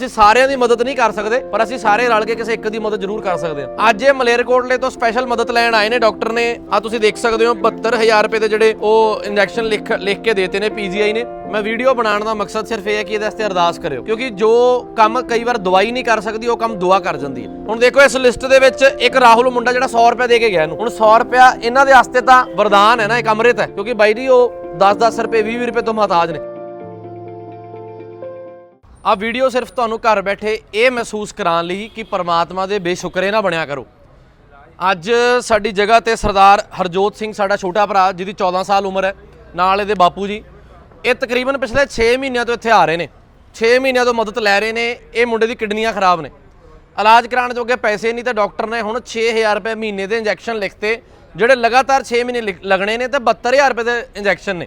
ਅਸੀਂ ਸਾਰਿਆਂ ਦੀ ਮਦਦ ਨਹੀਂ ਕਰ ਸਕਦੇ, ਪਰ ਅਸੀਂ ਸਾਰੇ ਰਲ ਕੇ ਕਿਸੇ ਇੱਕ ਦੀ ਮਦਦ ਜ਼ਰੂਰ ਕਰ ਸਕਦੇ ਹਾਂ। ਅੱਜ ਇਹ ਮਲੇਰਕੋਟਲੇ ਤੋਂ ਸਪੈਸ਼ਲ ਮਦਦ ਲੈਣ ਆਏ ਨੇ ਡਾਕਟਰ ਨੇ। ਆ ਤੁਸੀਂ ਦੇਖ ਸਕਦੇ ਹੋ 72000 ਰੁਪਏ ਦੇ ਜਿਹੜੇ ਉਹ ਇੰਜੈਕਸ਼ਨ ਲਿਖ ਲਿਖ ਕੇ ਦੇਤੇ ਨੇ ਪੀਜੀਆਈ ਨੇ। ਮੈਂ ਵੀਡੀਓ ਬਣਾਉਣ ਦਾ ਮਕਸਦ ਸਿਰਫ ਇਹ ਹੈ ਕਿ ਇਹਦੇ ਵਾਸਤੇ ਅਰਦਾਸ ਕਰਿਓ, ਕਿਉਂਕਿ ਜੋ ਕੰਮ ਕਈ ਵਾਰ ਦਵਾਈ ਨਹੀਂ ਕਰ ਸਕਦੀ, ਉਹ ਕੰਮ ਦੁਆ ਕਰ ਜਾਂਦੀ ਹੈ। ਹੁਣ ਦੇਖੋ ਇਸ ਲਿਸਟ ਦੇ ਵਿੱਚ ਇੱਕ ਰਾਹੁਲ ਮੁੰਡਾ ਜਿਹੜਾ 100 ਰੁਪਏ ਦੇ ਕੇ ਗਿਆ ਇਹਨੂੰ। ਹੁਣ 100 ਰੁਪਿਆ ਇਹਨਾਂ ਦੇ ਵਾਸਤੇ ਤਾਂ ਵਰਦਾਨ ਹੈ ਨਾ ਇੱਕ ਅੰਮ੍ਰਿਤ ਹੈ ਕਿਉਂਕਿ ਬਾਈ ਜੀ ਉਹ 10-10 ਰੁਪਏ 20 ਰੁਪਏ ਤੋਂ ਮਹਤਾਜ ਨੇ। ਆ ਵੀਡੀਓ ਸਿਰਫ ਤੁਹਾਨੂੰ ਘਰ ਬੈਠੇ ਇਹ ਮਹਿਸੂਸ ਕਰਾਉਣ ਲਈ ਕਿ ਪਰਮਾਤਮਾ ਦੇ ਬੇਸ਼ੁਕਰੇ ਨਾ ਬਣਿਆ ਕਰੋ। ਅੱਜ ਸਾਡੀ ਜਗ੍ਹਾ ਤੇ ਸਰਦਾਰ ਹਰਜੋਤ ਸਿੰਘ ਸਾਡਾ ਛੋਟਾ ਭਰਾ, ਜਿਹਦੀ 14 ਸਾਲ ਉਮਰ ਹੈ, ਨਾਲ ਇਹਦੇ ਬਾਪੂ ਜੀ। ਇਹ ਤਕਰੀਬਨ ਪਿਛਲੇ 6 ਮਹੀਨਿਆਂ ਤੋਂ ਇੱਥੇ ਆ ਰਹੇ ਨੇ। 6 ਮਹੀਨਿਆਂ ਤੋਂ ਮਦਦ ਲੈ ਰਹੇ ਨੇ, ਇਹ ਮੁੰਡੇ ਦੀ ਕਿਡਨੀਆਂ ਖਰਾਬ ਨੇ। ਇਲਾਜ ਕਰਾਉਣ ਜੋਗੇ ਪੈਸੇ ਨਹੀਂ ਤਾਂ ਡਾਕਟਰ ਨੇ ਹੁਣ 6000 ਰੁਪਏ ਮਹੀਨੇ ਦੇ ਇੰਜੈਕਸ਼ਨ ਲਿਖਤੇ, ਜਿਹੜੇ ਲਗਾਤਾਰ 6 ਮਹੀਨੇ ਲਿਖ- ਲੱਗਣੇ ਨੇ ਤੇ 72000 ਰੁਪਏ ਦੇ ਇੰਜੈਕਸ਼ਨ ਨੇ।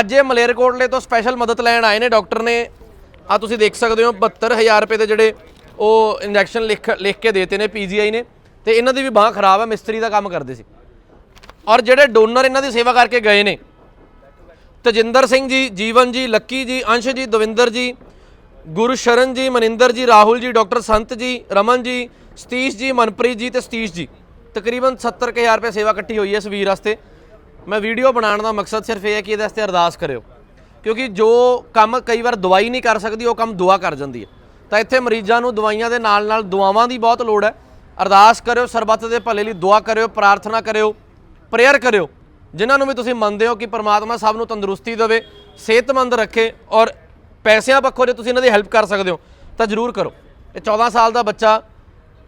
ਅੱਜ ਇਹ ਮਲੇਰਕੋਟਲੇ ਤੋਂ ਸਪੈਸ਼ਲ ਮਦਦ ਲੈਣ ਆਏ ਨੇ ਡਾਕਟਰ ਨੇ। ਆ ਤੁਸੀਂ ਦੇਖ ਸਕਦੇ ਹੋ 72000 ਰੁਪਏ ਦੇ ਜਿਹੜੇ ਉਹ ਇੰਜੈਕਸ਼ਨ ਲਿਖ ਲਿਖ ਕੇ ਦੇਤੇ ਨੇ ਪੀਜੀਆਈ ਨੇ, ਤੇ ਇਹਨਾਂ ਦੀ ਵੀ ਬਾਹ ਖਰਾਬ ਹੈ ਮਿਸਤਰੀ ਦਾ ਕੰਮ ਕਰਦੇ ਸੀ। ਔਰ ਜਿਹੜੇ ਡੋਨਰ ਇਹਨਾਂ ਦੀ ਸੇਵਾ ਕਰਕੇ ਗਏ ਨੇ, ਤਜਿੰਦਰ ਸਿੰਘ ਜੀ, ਜੀਵਨ ਜੀ, ਲੱਕੀ ਜੀ, ਅੰਸ਼ ਜੀ, ਦਵਿੰਦਰ ਜੀ, ਗੁਰਸ਼ਰਨ ਜੀ, ਮਨਿੰਦਰ ਜੀ, ਰਾਹੁਲ ਜੀ, ਡਾਕਟਰ ਸੰਤ ਜੀ, ਰਮਨ ਜੀ, ਸਤੀਸ਼ ਜੀ, ਮਨਪ੍ਰੀਤ ਜੀ ਤੇ ਸਤੀਸ਼ ਜੀ। ਤਕਰੀਬਨ 70000 ਰੁਪਏ ਸੇਵਾ ਕੱਟੀ ਹੋਈ ਹੈ ਇਸ ਵੀਰ ਵਾਸਤੇ। ਮੈਂ ਵੀਡੀਓ ਬਣਾਉਣ ਦਾ ਮਕਸਦ ਸਿਰਫ ਇਹ ਹੈ ਕਿ ਇਹਦੇ ਵਾਸਤੇ ਅਰਦਾਸ ਕਰਿਓ। ਕਿਉਂਕਿ ਜੋ ਕੰਮ ਕਈ ਵਾਰ ਦਵਾਈ ਨਹੀਂ ਕਰ ਸਕਦੀ, ਉਹ ਕੰਮ ਦੁਆ ਕਰ ਜਾਂਦੀ ਹੈ। ਤਾਂ ਇੱਥੇ ਮਰੀਜ਼ਾਂ ਨੂੰ ਦਵਾਈਆਂ ਦੇ ਨਾਲ ਨਾਲ ਦੁਆਵਾਂ ਦੀ ਬਹੁਤ ਲੋੜ ਹੈ। ਅਰਦਾਸ ਕਰਿਓ, ਸਰਬੱਤ ਦੇ ਭਲੇ ਲਈ ਦੁਆ ਕਰਿਓ, ਪ੍ਰਾਰਥਨਾ ਕਰਿਓ, ਪ੍ਰੇਅਰ ਕਰਿਓ। ਜਿਨ੍ਹਾਂ ਨੂੰ ਵੀ ਤੁਸੀਂ ਮੰਨਦੇ ਹੋ ਕਿ ਪ੍ਰਮਾਤਮਾ ਸਭ ਨੂੰ ਤੰਦਰੁਸਤੀ ਦੇਵੇ, ਸਿਹਤਮੰਦ ਰੱਖੇ ਔਰ ਪੈਸਿਆਂ ਪੱਖੋਂ ਜੇ ਤੁਸੀਂ ਇਹਨਾਂ ਦੀ ਹੈਲਪ ਕਰ ਸਕਦੇ ਹੋ, ਤਾਂ ਜ਼ਰੂਰ ਕਰੋ। ਇਹ 14 ਸਾਲ ਦਾ ਬੱਚਾ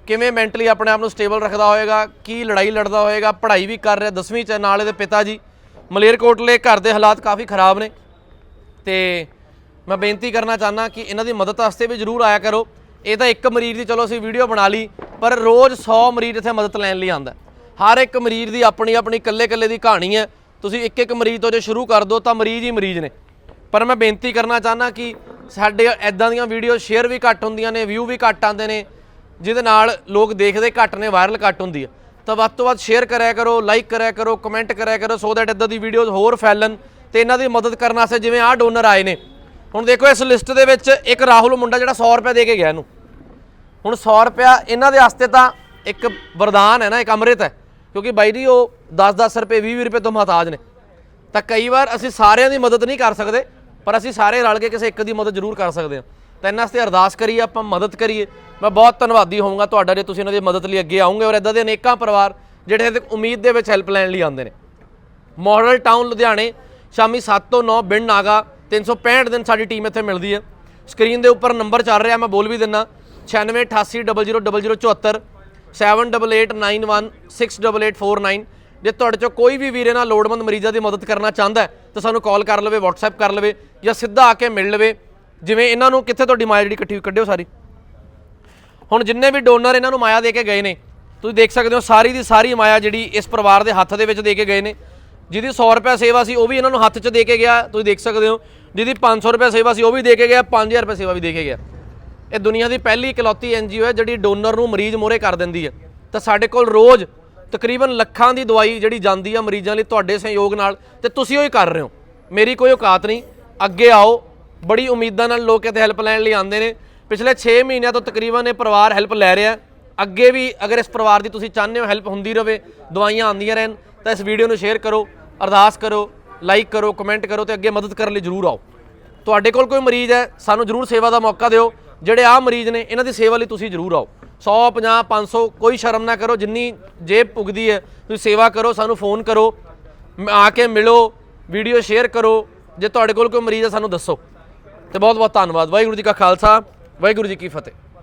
ਕਿਵੇਂ ਮੈਂਟਲੀ ਆਪਣੇ ਆਪ ਨੂੰ ਸਟੇਬਲ ਰੱਖਦਾ ਹੋਏਗਾ, ਕੀ ਲੜਾਈ ਲੜਦਾ ਹੋਏਗਾ, ਪੜ੍ਹਾਈ ਵੀ ਕਰ ਰਿਹਾ 10ਵੀਂ ਚ ਨਾਲ ਇਹਦੇ ਪਿਤਾ ਜੀ। ਮਲੇਰਕੋਟਲੇ ਘਰ ਦੇ ਹਾਲਾਤ ਕਾਫੀ ਖਰਾਬ ਨੇ। ਤੇ ਮੈਂ ਬੇਨਤੀ ਕਰਨਾ ਚਾਹਨਾ ਕਿ ਇਹਨਾਂ ਦੀ ਮਦਦ ਵਾਸਤੇ ਵੀ ਜਰੂਰ ਆਇਆ ਕਰੋ। ਇਹ ਤਾਂ ਇੱਕ ਮਰੀਜ਼ ਦੀ ਚਲੋ ਅਸੀਂ ਵੀਡੀਓ ਬਣਾ ਲਈ, ਪਰ ਰੋਜ਼ 100 ਮਰੀਜ਼ ਇੱਥੇ ਮਦਦ ਲੈਣ ਲਈ ਆਉਂਦਾ। ਹਰ ਇੱਕ ਮਰੀਜ਼ ਦੀ ਆਪਣੀ ਆਪਣੀ ਇਕੱਲੇ-ਇਕੱਲੇ ਦੀ ਕਹਾਣੀ ਹੈ। ਤੁਸੀਂ ਇੱਕ ਇੱਕ ਮਰੀਜ਼ ਤੋਂ ਜੇ ਸ਼ੁਰੂ ਕਰ ਦੋ ਤਾਂ ਮਰੀਜ਼ ਹੀ ਮਰੀਜ਼ ਨੇ। ਪਰ ਮੈਂ ਬੇਨਤੀ ਕਰਨਾ ਚਾਹਨਾ ਕਿ ਸਾਡੇ ਐਦਾਂ ਦੀਆਂ ਵੀਡੀਓ ਸ਼ੇਅਰ ਵੀ ਘੱਟ ਹੁੰਦੀਆਂ ਨੇ ਵਿਊ ਵੀ ਘੱਟ ਆਉਂਦੇ ਨੇ, ਜਿਹਦੇ ਨਾਲ ਲੋਕ ਦੇਖਦੇ ਘੱਟ ਨੇ ਵਾਇਰਲ ਘੱਟ ਹੁੰਦੀ ਹੈ। ਤਾਂ ਵੱਧ ਤੋਂ ਵੱਧ ਸ਼ੇਅਰ ਕਰਿਆ ਕਰੋ ਲਾਈਕ ਕਰਿਆ ਕਰੋ ਕਮੈਂਟ ਕਰਿਆ ਕਰੋ ਸੋ ਦੈਟ ਇਦਾਂ ਦੀ ਵੀਡੀਓਜ਼ ਹੋਰ ਫੈਲਣ। ਤੇ ਇਹਨਾਂ ਦੀ ਮਦਦ ਕਰਨ ਵਾਸਤੇ ਜਿਵੇਂ ਆਹ ਡੋਨਰ ਆਏ ਨੇ। ਹੁਣ ਦੇਖੋ ਇਸ ਲਿਸਟ ਦੇ ਵਿੱਚ ਇੱਕ ਰਾਹੁਲ ਮੁੰਡਾ ਜਿਹੜਾ 100 ਰੁਪਏ ਦੇ ਕੇ ਗਿਆ ਇਹਨੂੰ। ਹੁਣ 100 ਰੁਪਿਆ ਇਹਨਾਂ ਦੇ ਵਾਸਤੇ ਤਾਂ ਇੱਕ ਵਰਦਾਨ ਹੈ ਨਾ, ਇੱਕ ਅੰਮ੍ਰਿਤ ਹੈ। ਕਿਉਂਕਿ ਬਾਈ ਜੀ, ਉਹ 10-10 ਰੁਪਏ 20 ਰੁਪਏ ਤੋਂ ਮਹਤਾਜ ਨੇ। ਤਾਂ ਕਈ ਵਾਰ ਅਸੀਂ ਸਾਰਿਆਂ ਦੀ ਮਦਦ ਨਹੀਂ ਕਰ ਸਕਦੇ, ਪਰ ਅਸੀਂ ਸਾਰੇ ਰਲ ਕੇ ਕਿਸੇ ਇੱਕ ਦੀ ਮਦਦ ਜ਼ਰੂਰ ਕਰ ਸਕਦੇ ਹਾਂ। ਤਾਂ ਇਹਨਾਂ ਵਾਸਤੇ ਅਰਦਾਸ ਕਰੀਏ, ਆਪਾਂ ਮਦਦ ਕਰੀਏ। ਮੈਂ ਬਹੁਤ ਧੰਨਵਾਦੀ ਹੋਵਾਂਗਾ ਤੁਹਾਡਾ ਜੇ ਤੁਸੀਂ ਇਹਨਾਂ ਦੀ ਮਦਦ ਲਈ ਅੱਗੇ ਆਉਂਗੇ ਔਰ ਇਦਾਂ ਦੇ ਅਨੇਕਾਂ ਪਰਿਵਾਰ ਜਿਹੜੇ ਇਹਦੇ ਉਮੀਦ ਦੇ ਵਿੱਚ ਹੈਲਪ ਲੈਣ ਲਈ ਆਉਂਦੇ ਨੇ। ਮਾਡਲ ਟਾਊਨ ਲੁਧਿਆਣੇ ਸ਼ਾਮੀ 7 ਤੋਂ 9 ਬਿੰਡ ਨਾਗਾ 365 ਦਿਨ ਸਾਡੀ ਟੀਮ ਇੱਥੇ ਮਿਲਦੀ ਹੈ। ਸਕਰੀਨ ਦੇ ਉੱਪਰ ਨੰਬਰ ਚੱਲ ਰਿਹਾ, ਮੈਂ ਬੋਲ ਵੀ ਦਿੰਨਾ 9688000074 7889168849 ਜੇ ਤੁਹਾਡੇ ਚੋਂ ਕੋਈ ਵੀ ਵੀਰੇ ਨਾਲ ਲੋੜਵੰਦ ਮਰੀਜ਼ਾਂ ਦੀ ਮਦਦ ਕਰਨਾ ਚਾਹੁੰਦਾ ਹੈ, ਤਾਂ ਸਾਨੂੰ ਕਾਲ ਕਰ ਲਵੇ, WhatsApp ਕਰ ਲਵੇ, ਜਾਂ ਸਿੱਧਾ ਆ ਕੇ ਮਿਲ ਲਵੇ। ਜਿਵੇਂ ਇਹਨਾਂ ਨੂੰ ਕਿੱਥੇ ਤੁਹਾਡੀ ਮਾਇਆ ਜਿਹੜੀ ਇਕੱਠੀ ਕੱਢਿਓ ਸਾਰੀ। ਹੁਣ ਜਿੰਨੇ ਵੀ ਡੋਨਰ ਇਹਨਾਂ ਨੂੰ ਮਾਇਆ ਦੇ ਕੇ ਗਏ ਨੇ, ਤੁਸੀਂ ਦੇਖ ਸਕਦੇ ਹੋ ਸਾਰੀ ਦੀ ਸਾਰੀ ਮਾਇਆ ਜਿਹੜੀ ਇਸ ਪਰਿਵਾਰ ਦੇ ਹੱਥ ਦੇ ਵਿੱਚ ਦੇ ਕੇ ਗਏ ਨੇ। ਜਿਹਦੀ 100 ਰੁਪਏ ਸੇਵਾ ਸੀ, ਉਹ ਵੀ ਇਹਨਾਂ ਨੂੰ ਹੱਥ 'ਚ ਦੇ ਕੇ ਗਿਆ। ਤੁਸੀਂ ਦੇਖ ਸਕਦੇ ਹੋ, ਜਿਹਦੀ 500 ਰੁਪਏ ਸੇਵਾ ਸੀ, ਉਹ ਵੀ ਦੇ ਕੇ ਗਿਆ 5000 ਰੁਪਏ ਸੇਵਾ ਵੀ ਦੇ ਕੇ ਗਿਆ। ਇਹ ਦੁਨੀਆ ਦੀ ਪਹਿਲੀ ਇਕਲੌਤੀ ਐਨਜੀਓ ਹੈ, ਜਿਹੜੀ ਡੋਨਰ ਨੂੰ ਮਰੀਜ਼ ਮੋਰੇ ਕਰ ਦਿੰਦੀ ਹੈ। ਤਾਂ ਸਾਡੇ ਕੋਲ ਰੋਜ਼ ਤਕਰੀਬਨ ਲੱਖਾਂ ਦੀ ਦਵਾਈ ਜਿਹੜੀ ਜਾਂਦੀ ਆ ਮਰੀਜ਼ਾਂ ਲਈ ਤੁਹਾਡੇ ਸਹਿਯੋਗ ਨਾਲ, ਤੇ ਤੁਸੀਂ ਉਹ ਹੀ ਕਰ ਰਹੇ ਹੋ। ਮੇਰੀ ਕੋਈ ਔਕਾਤ ਨਹੀਂ। ਅੱਗੇ ਆਓ। ਬੜੀ ਉਮੀਦਾਂ ਨਾਲ ਲੋਕ ਇੱਥੇ ਹੈਲਪ ਲੈਣ ਲਈ ਆਉਂਦੇ ਨੇ। ਪਿਛਲੇ 6 ਮਹੀਨਿਆਂ ਤੋਂ ਤਕਰੀਬਨ ਇਹ ਪਰਿਵਾਰ ਹੈਲਪ ਲੈ ਰਿਹਾ ਅੱਗੇ ਵੀ ਅਗਰ ਇਸ ਪਰਿਵਾਰ ਦੀ ਤੁਸੀਂ ਚਾਹੁੰਦੇ ਹੋ ਹੈਲਪ ਹੁੰਦੀ ਰਹੇ ਦਵਾਈਆਂ ਆਉਂਦੀਆਂ ਰਹਿਣ, ਤਾਂ ਇਸ ਵੀਡੀਓ ਨੂੰ ਸ਼ੇਅਰ ਕਰੋ। ਅਰਦਾਸ ਕਰੋ ਲਾਈਕ ਕਰੋ ਕਮੈਂਟ ਕਰੋ ਤੇ ਅੱਗੇ ਮਦਦ ਕਰਨ ਲਈ ਜਰੂਰ ਆਓ। ਤੁਹਾਡੇ ਕੋਲ ਕੋਈ ਮਰੀਜ਼ ਹੈ, ਸਾਨੂੰ ਜਰੂਰ ਸੇਵਾ ਦਾ ਮੌਕਾ ਦਿਓ। ਜਿਹੜੇ ਆ ਮਰੀਜ਼ ਨੇ, ਇਹਨਾਂ ਦੀ ਸੇਵਾ ਲਈ ਤੁਸੀਂ ਜਰੂਰ ਆਓ। 100 50 500 ਕੋਈ ਸ਼ਰਮ ਨਾ ਕਰੋ, ਜਿੰਨੀ ਜੇਬ ਪੁੱਗਦੀ ਹੈ, ਤੁਸੀਂ ਸੇਵਾ ਕਰੋ, ਸਾਨੂੰ ਫੋਨ ਕਰੋ ਆ ਕੇ ਮਿਲੋ ਵੀਡੀਓ ਸ਼ੇਅਰ ਕਰੋ। ਜੇ ਤੁਹਾਡੇ ਕੋਲ ਕੋਈ ਮਰੀਜ਼ ਹੈ, ਸਾਨੂੰ ਦੱਸੋ। ਤੇ ਬਹੁਤ ਬਹੁਤ ਧੰਨਵਾਦ। ਵਾਹਿਗੁਰੂ ਜੀ ਕਾ ਖਾਲਸਾ, ਵਾਹਿਗੁਰੂ ਜੀ ਕੀ ਫਤਿਹ।